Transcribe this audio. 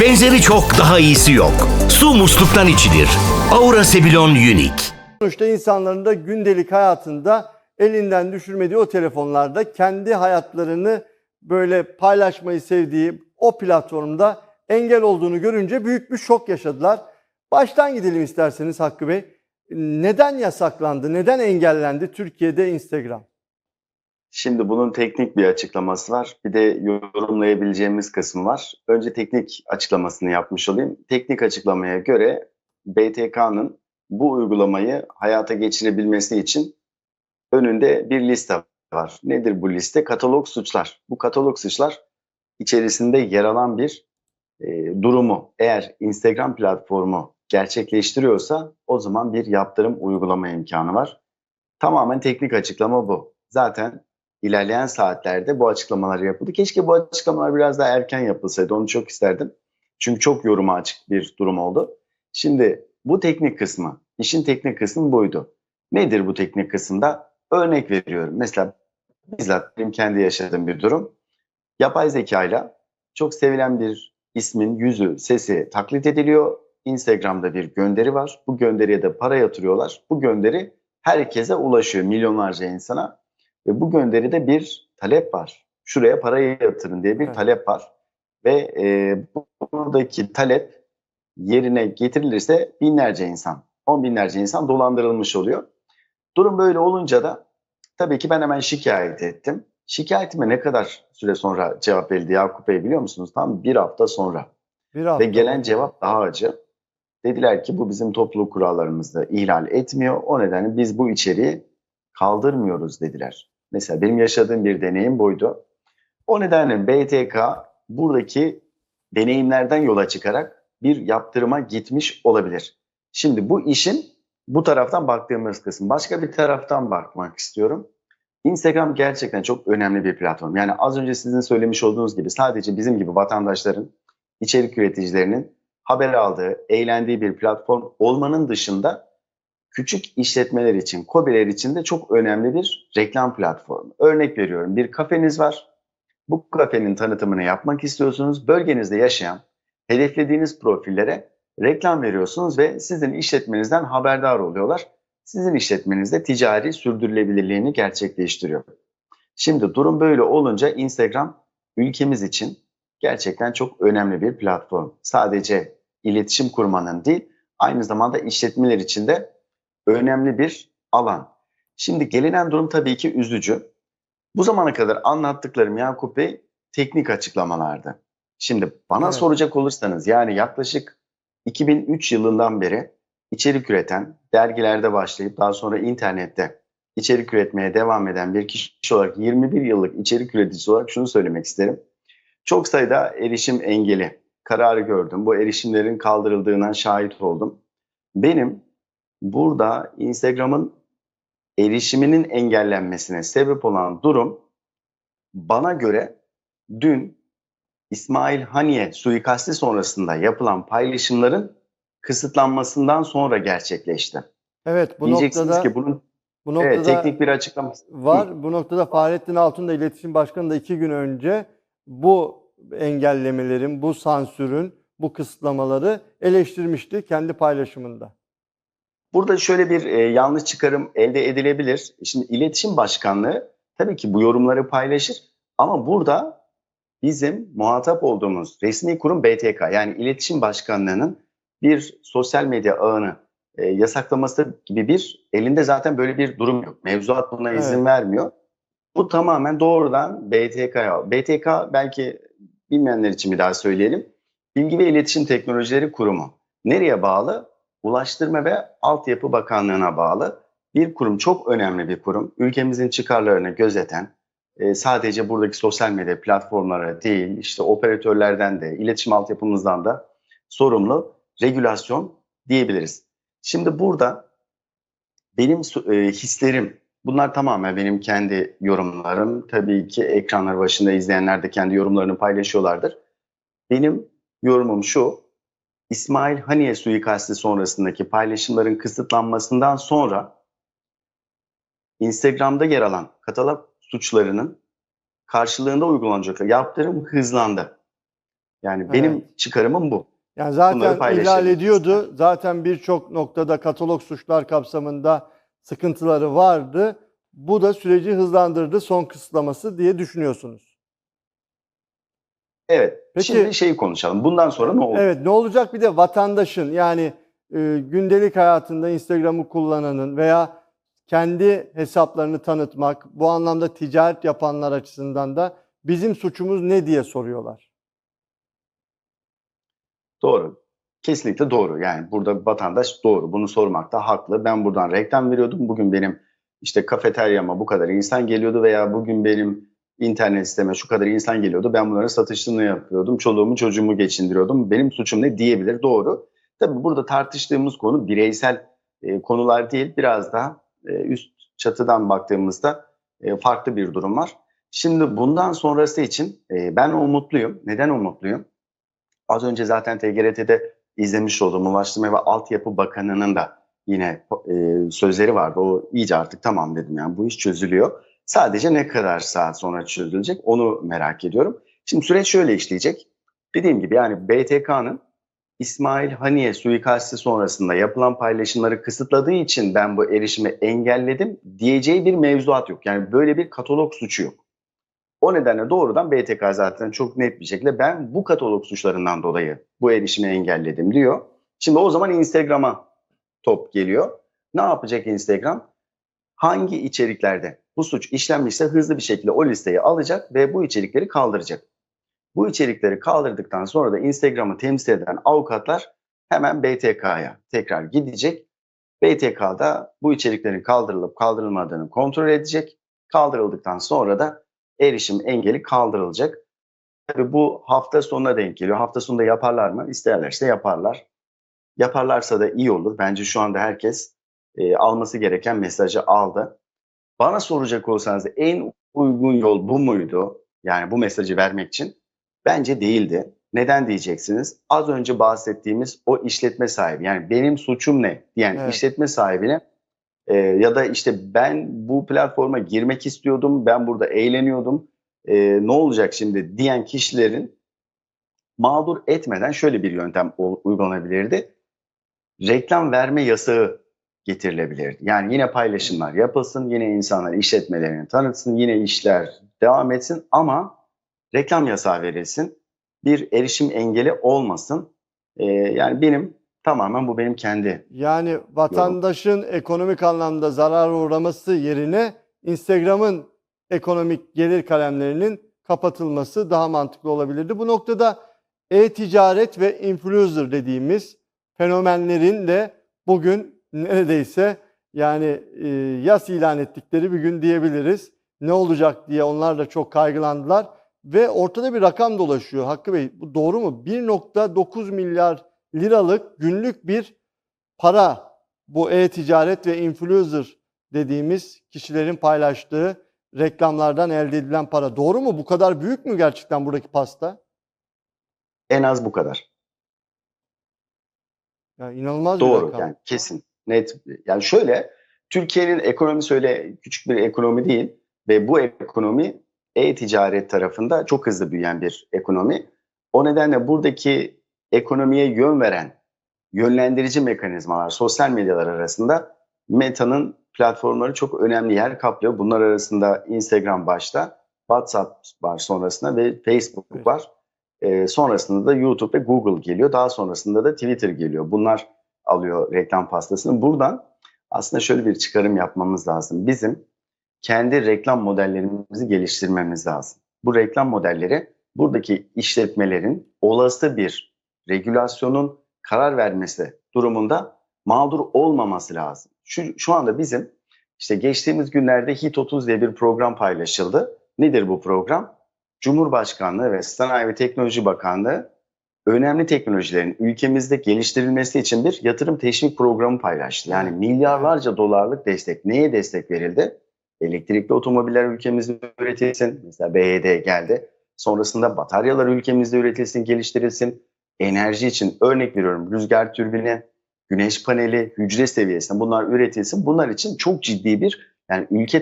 Benzeri çok daha iyisi yok. Su musluktan içilir. Aura Sebilon Unique. Sonuçta insanların da gündelik hayatında elinden düşürmediği o telefonlarda kendi hayatlarını böyle paylaşmayı sevdiği o platformda engel olduğunu görünce büyük bir şok yaşadılar. Baştan gidelim isterseniz Hakkı Bey. Neden yasaklandı, neden engellendi Türkiye'de Instagram? Şimdi bunun teknik bir açıklaması var. Bir de yorumlayabileceğimiz kısmı var. Önce teknik açıklamasını yapmış olayım. Teknik açıklamaya göre BTK'nın bu uygulamayı hayata geçirebilmesi için önünde bir liste var. Nedir bu liste? Katalog suçlar. Bu katalog suçlar içerisinde yer alan bir e, durumu eğer Instagram platformu gerçekleştiriyorsa o zaman bir yaptırım uygulama imkanı var. Tamamen teknik açıklama bu. Zaten ilerleyen saatlerde bu açıklamalar yapıldı. Keşke bu açıklamalar biraz daha erken yapılsaydı. Onu çok isterdim. Çünkü çok yoruma açık bir durum oldu. Şimdi bu teknik kısmı, işin teknik kısmı buydu. Nedir bu teknik kısımda? Örnek veriyorum. Mesela bizzat benim kendi yaşadığım bir durum. Yapay zekayla çok sevilen bir ismin yüzü, sesi taklit ediliyor. Instagram'da bir gönderi var. Bu gönderiye de para yatırıyorlar. Bu gönderi herkese ulaşıyor, milyonlarca insana. Ve bu gönderide bir talep var. Şuraya parayı yatırın diye bir talep var. Ve e, buradaki talep yerine getirilirse binlerce insan, on binlerce insan dolandırılmış oluyor. Durum böyle olunca da tabii ki ben hemen şikayet ettim. Şikayetime ne kadar süre sonra cevap verildi Yakup Bey biliyor musunuz? Tam bir hafta sonra. Bir hafta Ve gelen cevap daha acı. Dediler ki bu bizim topluluk kurallarımızda ihlal etmiyor. O nedenle biz bu içeriği kaldırmıyoruz dediler. Mesela benim yaşadığım bir deneyim buydu. O nedenle BTK buradaki deneyimlerden yola çıkarak bir yaptırıma gitmiş olabilir. Şimdi bu işin bu taraftan baktığımız kısım. Başka bir taraftan bakmak istiyorum. Instagram gerçekten çok önemli bir platform. Yani az önce sizin söylemiş olduğunuz gibi sadece bizim gibi vatandaşların, içerik üreticilerinin haber aldığı, eğlendiği bir platform olmanın dışında küçük işletmeler için, KOBİ'ler için de çok önemli bir reklam platformu. Örnek veriyorum bir kafeniz var. Bu kafenin tanıtımını yapmak istiyorsunuz. Bölgenizde yaşayan, hedeflediğiniz profillere reklam veriyorsunuz ve sizin işletmenizden haberdar oluyorlar. Sizin işletmenizde ticari sürdürülebilirliğini gerçekleştiriyor. Şimdi durum böyle olunca Instagram ülkemiz için gerçekten çok önemli bir platform. Sadece iletişim kurmanın değil, aynı zamanda işletmeler için de önemli bir alan. Şimdi gelinen durum tabii ki üzücü. Bu zamana kadar anlattıklarım Yakup Bey teknik açıklamalardı. Şimdi bana Evet. soracak olursanız yani yaklaşık 2003 yılından beri içerik üreten, dergilerde başlayıp daha sonra internette içerik üretmeye devam eden bir kişi olarak 21 yıllık içerik üreticisi olarak şunu söylemek isterim. Çok sayıda erişim engeli kararı gördüm. Bu erişimlerin kaldırıldığına şahit oldum. Benim burada Instagram'ın erişiminin engellenmesine sebep olan durum bana göre dün İsmail Haniye suikasti sonrasında yapılan paylaşımların kısıtlanmasından sonra gerçekleşti. Evet bu Diyeceksiniz noktada ki bunun bu noktada evet, teknik bir açıklaması var. Bu noktada Fahrettin Altun da İletişim Başkanı da iki gün önce bu engellemelerin, bu sansürün, bu kısıtlamaları eleştirmişti kendi paylaşımında. Burada şöyle bir e, yanlış çıkarım elde edilebilir. Şimdi iletişim başkanlığı tabii ki bu yorumları paylaşır ama burada bizim muhatap olduğumuz resmi kurum BTK yani iletişim başkanlığının bir sosyal medya ağını e, yasaklaması gibi bir elinde zaten böyle bir durum yok. Mevzuat buna izin Evet. vermiyor. Bu tamamen doğrudan BTK'ya. BTK belki bilmeyenler için bir daha söyleyelim. Bilgi ve İletişim Teknolojileri Kurumu. Nereye bağlı? Ulaştırma ve Altyapı Bakanlığı'na bağlı bir kurum. Çok önemli bir kurum. Ülkemizin çıkarlarını gözeten, e, sadece buradaki sosyal medya platformları değil, işte operatörlerden de, iletişim altyapımızdan da sorumlu regülasyon diyebiliriz. Şimdi burada benim e, hislerim, bunlar tamamen benim kendi yorumlarım. Tabii ki ekranlar başında izleyenler de kendi yorumlarını paylaşıyorlardır. Benim yorumum şu, İsmail Haniye suikasti sonrasındaki paylaşımların kısıtlanmasından sonra Instagram'da yer alan katalog suçlarının karşılığında uygulanacak yaptırım hızlandı. Yani benim Evet. çıkarımım bu. Yani zaten ihlal ediyordu. Zaten birçok noktada katalog suçlar kapsamında sıkıntıları vardı. Bu da süreci hızlandırdı son kısıtlaması diye düşünüyorsunuz. Evet. Peki- Şimdi şeyi konuşalım. Bundan sonra ne olur? Evet ne olacak bir de vatandaşın yani e, gündelik hayatında Instagram'ı kullananın veya kendi hesaplarını tanıtmak bu anlamda ticaret yapanlar açısından da bizim suçumuz ne diye soruyorlar. Doğru. Kesinlikle doğru. Yani burada vatandaş doğru. Bunu sormakta haklı. Ben buradan reklam veriyordum. Bugün benim işte kafeteryama bu kadar insan geliyordu veya bugün benim internet siteme şu kadar insan geliyordu. Ben bunların satışını yapıyordum. Çoluğumu çocuğumu geçindiriyordum. Benim suçum ne diyebilir. Doğru. Tabii burada tartıştığımız konu bireysel e, konular değil. Biraz daha e, üst çatıdan baktığımızda e, farklı bir durum var. Şimdi bundan sonrası için e, ben umutluyum. Neden umutluyum? Az önce zaten TGRT'de izlemiş olduğum Ulaştırma ve Altyapı Bakanı'nın da yine e, sözleri vardı. O iyice artık tamam dedim yani bu iş çözülüyor. Sadece ne kadar saat sonra çözülecek onu merak ediyorum. Şimdi süreç şöyle işleyecek. Dediğim gibi yani BTK'nın İsmail Haniye suikasti sonrasında yapılan paylaşımları kısıtladığı için ben bu erişimi engelledim diyeceği bir mevzuat yok. Yani böyle bir katalog suçu yok. O nedenle doğrudan BTK zaten çok net bir şekilde ben bu katalog suçlarından dolayı bu erişimi engelledim diyor. Şimdi o zaman Instagram'a top geliyor. Ne yapacak Instagram? Hangi içeriklerde bu suç işlenmişse hızlı bir şekilde o listeyi alacak ve bu içerikleri kaldıracak. Bu içerikleri kaldırdıktan sonra da Instagram'ı temsil eden avukatlar hemen BTK'ya tekrar gidecek. BTK'da bu içeriklerin kaldırılıp kaldırılmadığını kontrol edecek. Kaldırıldıktan sonra da erişim engeli kaldırılacak. Tabii bu hafta sonuna denk geliyor. Hafta sonunda yaparlar mı? İsterlerse yaparlar. Yaparlarsa da iyi olur. Bence şu anda herkes e, alması gereken mesajı aldı. Bana soracak olsanız en uygun yol bu muydu? Yani bu mesajı vermek için. Bence değildi. Neden diyeceksiniz? Az önce bahsettiğimiz o işletme sahibi yani benim suçum ne diyen Evet. işletme sahibine e, ya da işte ben bu platforma girmek istiyordum, ben burada eğleniyordum, e, ne olacak şimdi diyen kişilerin mağdur etmeden şöyle bir yöntem uygulanabilirdi. Reklam verme yasağı getirilebilirdi. Yani yine paylaşımlar yapılsın, yine insanlar işletmelerini tanıtsın, yine işler devam etsin ama reklam yasağı verilsin. Bir erişim engeli olmasın. E, yani benim tamamen bu benim kendi Yani vatandaşın ekonomik anlamda zarar uğraması yerine Instagram'ın ekonomik gelir kalemlerinin kapatılması daha mantıklı olabilirdi. Bu noktada e-ticaret ve influencer dediğimiz fenomenlerin de bugün neredeyse yani e, yas ilan ettikleri bir gün diyebiliriz. Ne olacak diye onlar da çok kaygılandılar ve ortada bir rakam dolaşıyor. Hakkı Bey bu doğru mu? 1.9 milyar liralık günlük bir para bu e-ticaret ve influencer dediğimiz kişilerin paylaştığı reklamlardan elde edilen para. Doğru mu? Bu kadar büyük mü gerçekten buradaki pasta? en az bu kadar. Yani inanılmaz bir Doğru rakam. yani kesin net. Yani şöyle Türkiye'nin ekonomisi öyle küçük bir ekonomi değil ve bu ekonomi e-ticaret tarafında çok hızlı büyüyen bir ekonomi. O nedenle buradaki ekonomiye yön veren yönlendirici mekanizmalar sosyal medyalar arasında Meta'nın platformları çok önemli yer kaplıyor. Bunlar arasında Instagram başta, WhatsApp var sonrasında ve Facebook var. Ee, sonrasında da YouTube ve Google geliyor. Daha sonrasında da Twitter geliyor. Bunlar alıyor reklam pastasını. Buradan aslında şöyle bir çıkarım yapmamız lazım. Bizim kendi reklam modellerimizi geliştirmemiz lazım. Bu reklam modelleri buradaki işletmelerin olası bir regülasyonun karar vermesi durumunda mağdur olmaması lazım. Şu, şu anda bizim işte geçtiğimiz günlerde HIT 30 diye bir program paylaşıldı. Nedir bu program? Cumhurbaşkanlığı ve Sanayi ve Teknoloji Bakanlığı önemli teknolojilerin ülkemizde geliştirilmesi için bir yatırım teşvik programı paylaştı. Yani milyarlarca dolarlık destek. Neye destek verildi? Elektrikli otomobiller ülkemizde üretilsin. Mesela BYD geldi. Sonrasında bataryalar ülkemizde üretilsin, geliştirilsin. Enerji için örnek veriyorum rüzgar türbini, güneş paneli, hücre seviyesinde bunlar üretilsin. Bunlar için çok ciddi bir yani ülke